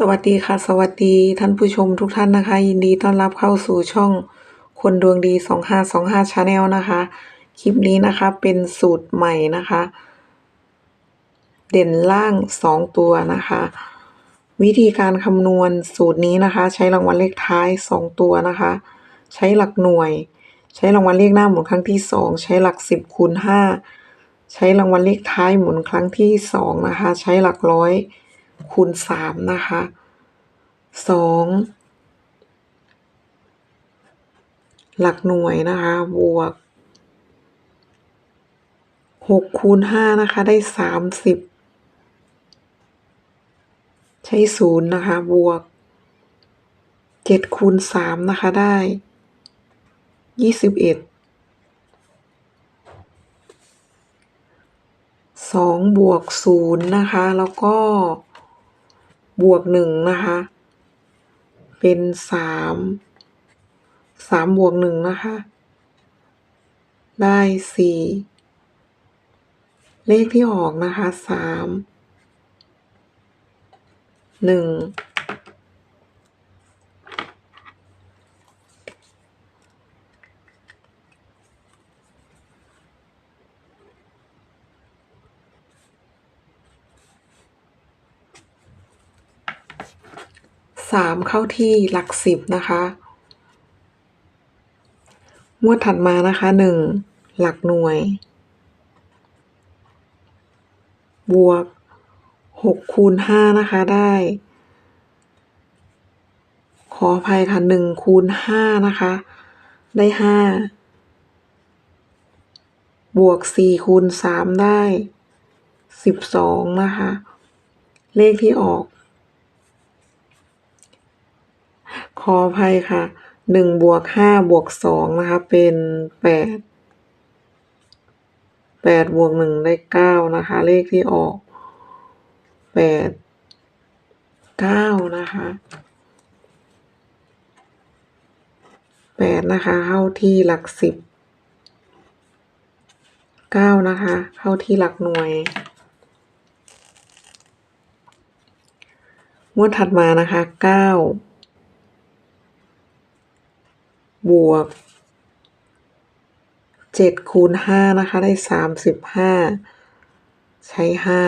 สวัสดีค่ะ สวัสดีท่านผู้ชมทุกท่านนะคะ ยินดีต้อนรับเข้าสู่ช่องคนดวงดี 2525 Channel นะคะ คลิปนี้นะคะเป็นสูตรใหม่นะคะ เด่นล่าง 2 ตัวนะคะ วิธีการคำนวณสูตรนี้นะคะ ใช้รางวัลเลขท้าย 2 ตัวนะคะ ใช้หลักหน่วย ใช้รางวัลเลขหน้าหมุนครั้งที่ 2 ใช้หลัก 10คูณ5ใช้รางวัลเลขท้ายหมุนครั้งที่ 2 นะคะ ใช้หลักร้อย คูณ3นะคะสองหลักหน่วยนะคะบวกหกคูณห้านะคะได้สามสิบใช้ศูนย์นะคะบวกเจ็ดคูณสามนะคะได้ยี่สิบเอ็ดสองบวกศูนย์นะคะ แล้วก็ บวกหนึ่งนะคะ เป็นสามสามบวกหนึ่งนะคะ ได้สี่เลขที่ออกนะคะสามหนึ่ง สามเข้าที่หลักสิบนะคะงวดถัดมานะคะหนึ่งหลักหน่วย บวกหกคูณห้านะคะได้ ขออภัยค่ะหนึ่งคูณห้านะคะ ได้ห้าบวกสี่คูณสามได้สิบสองนะคะ เลขที่ออก ขออภัยค่ะหนึ่งบวกห้าบวกสองนะคะเป็นแปดแปดบวกหนึ่งได้เก้านะคะ เลขที่ออกแปดเก้านะคะแปดนะคะ เข้าที่หลักสิบเก้านะคะ เข้าที่หลักหน่วยงวดถัดมานะคะเก้า บวกเจ็ดคูณห้านะคะ ได้สามสิบห้าใช้ห้า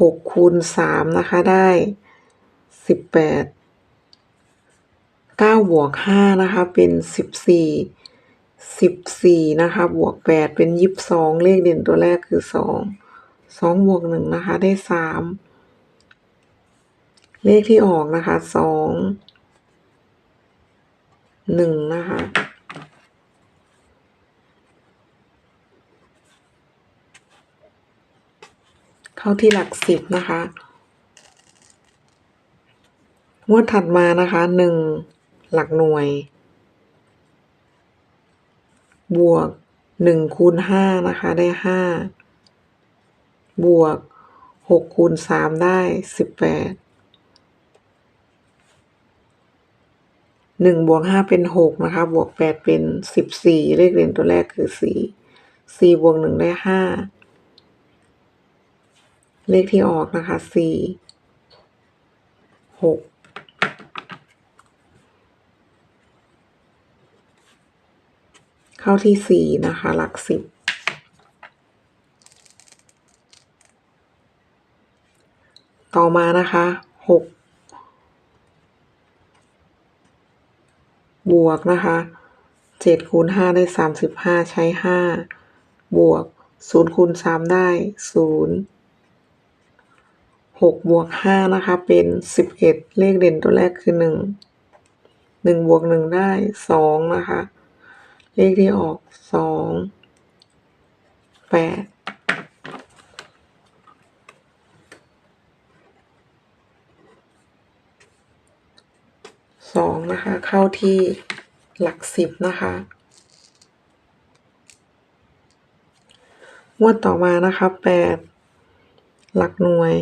หกคูณสามนะคะได้สิบแปดเก้าบวกห้านะคะเป็นสิบสี่สิบสี่นะคะบวกแปดเป็นยี่สิบสองเลขเด่นตัวแรกคือสองสองบวกหนึ่งนะคะได้สามเลขที่ออกนะคะสอง หนึ่งนะคะเข้าที่หลักสิบนะคะงวดถัดมานะคะหนึ่งหลักหน่วย บวกหนึ่งคูณห้านะคะได้ห้าบวกหกคูณสามได้สิบแปด หนึ่งบวกห้าเป็นหกนะคะ บวกแปดเป็นสิบสี่เลขเด่นตัวแรกคือสี่สี่บวกหนึ่งได้ห้าเลขที่ออกนะคะสี่หกเข้าที่สี่นะคะ หลักสิบต่อมานะคะหก บวกนะคะเจ็ดคูณห้าได้สามสิบห้าใช้ห้าบวกศูนย์คูณสามได้ศูนย์หกบวกห้านะคะเป็นสิบเอ็ดเลขเด่นตัวแรกคือหนึ่งหนึ่งบวกหนึ่งได้สองนะคะ เลขที่ออกสองแปด สองนะคะ เข้าที่หลักสิบนะคะงวดต่อมานะคะแปดหลักหน่วย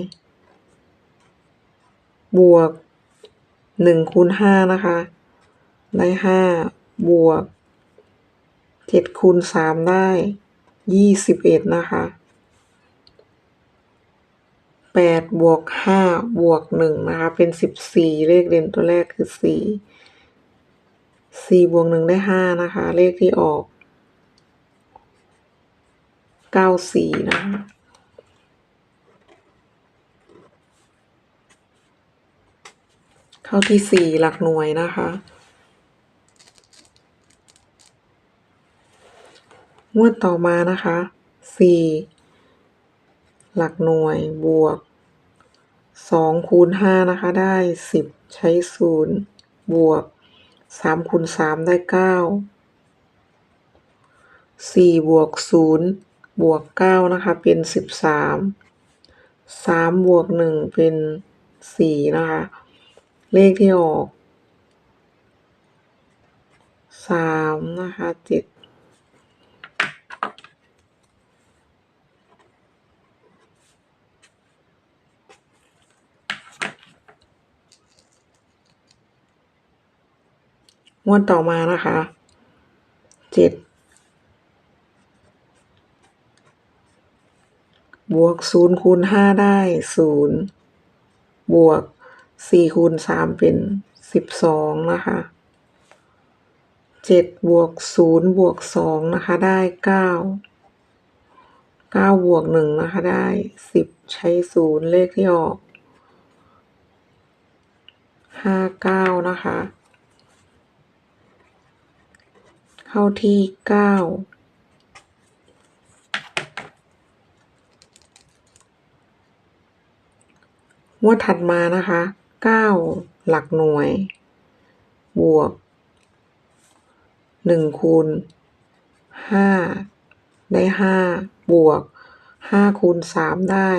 บวกหนึ่งคูณห้านะคะ ได้ห้าบวกเจ็ดคูณสามได้ยี่สิบเอ็ดนะคะ แปดบวกห้าบวกหนึ่งนะคะ เป็นสิบสี่เลขเด่นตัวแรกคือสี่สี่บวกหนึ่งได้ห้านะคะ เลขที่ออกเก้าสี่นะคะเข้าที่สี่หลักหน่วยนะคะงวดต่อมานะคะสี่ หลักหน่วยบวกสองคูณห้านะคะ ได้สิบใช้ศูนย์บวกสามคูณสามได้เก้าสี่บวกศูนย์บวกเก้านะคะ เป็นสิบสามสามบวกหนึ่งเป็นสี่นะคะ เลขที่ออกสามนะคะเจ็ด วดต่อมานะคะเจ็ดบวกศูนย์คูณห้าได้ศูนย์บวกสี่คูณสามเป็นสิบสองนะคะเจ็ดบวกศูนย์บวกสองนะคะได้เก้าเก้าบวกหนึ่งนะคะได้สิบใช้ศูนย์เลขที่ออกห้าเก้านะคะ เข้าที่เก้างวดถัดมานะคะเก้าหลักหน่วย บวกหนึ่งคูณห้าได้ห้าบวกห้าคูณสามได้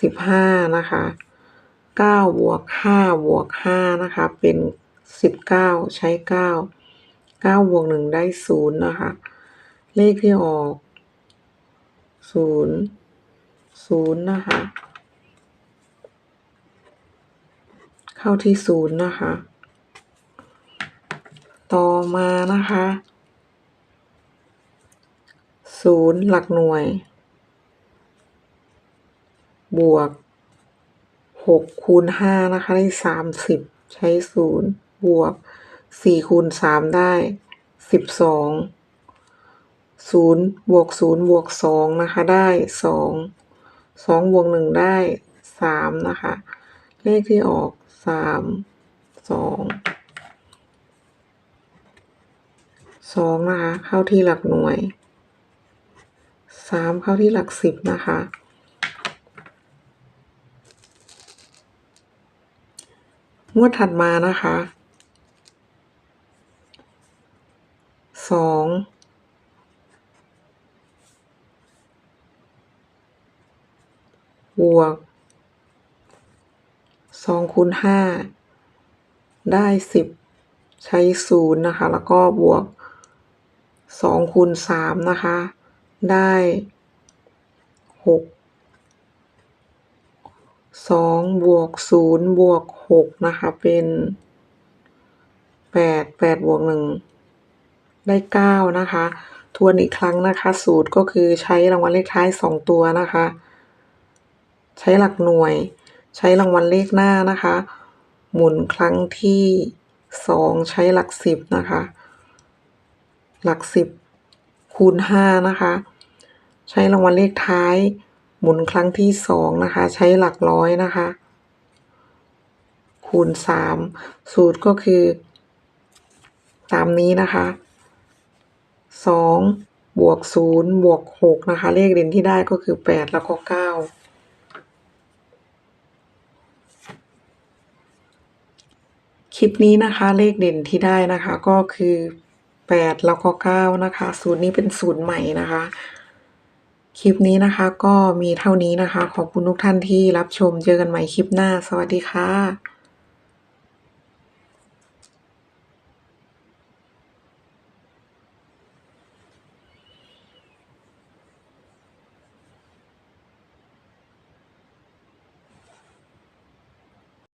สิบห้านะคะเก้าบวกห้าบวกห้านะคะ เป็นสิบเก้าใช้เก้า เก้าบวกหนึ่งได้ศูนย์นะคะ เลขที่ออกศูนย์ศูนย์นะคะ เข้าที่ศูนย์นะคะ ต่อมานะคะศูนย์หลักหน่วย บวกหกคูณห้านะคะได้สามสิบใช้ศูนย์บวก สี่คูณสามได้สิบสองศูนย์บวกศูนย์บวกสองนะคะ ได้สองสองบวกหนึ่งได้สามนะคะ เลขที่ออกสามสองสองนะคะ เข้าที่หลักหน่วยสามเข้าที่หลักสิบนะคะงวดถัดมานะคะ สองบวกสองคูณห้าได้สิบใช้ศูนย์นะคะ แล้วก็บวกสองคูณสามนะคะ ได้หกสองบวกศูนย์บวกหกนะคะ เป็นแปดแปดบวกหนึ่ง ได้เก้านะคะ ทวนอีกครั้งนะคะ สูตรก็คือใช้รางวัลเลขท้ายสองตัวนะคะ ใช้หลักหน่วย ใช้รางวัลเลขหน้านะคะ หมุนครั้งที่สองใช้หลักสิบนะคะ หลักสิบคูณห้านะคะ ใช้รางวัลเลขท้าย หมุนครั้งที่สองนะคะ ใช้หลักร้อยนะคะคูณสามสูตรก็คือ ตามนี้นะคะ สองบวกศูนย์บวกหกนะคะ เลขเด่นที่ได้ก็คือแปดแล้วก็เก้าคลิปนี้นะคะเลขเด่นที่ได้นะคะก็คือแปดแล้วก็เก้านะคะสูตรนี้เป็นสูตรใหม่นะคะคลิปนี้นะคะก็มีเท่านี้นะคะ ขอบคุณทุกท่านที่รับชมเจอกันใหม่คลิปหน้า สวัสดีค่ะ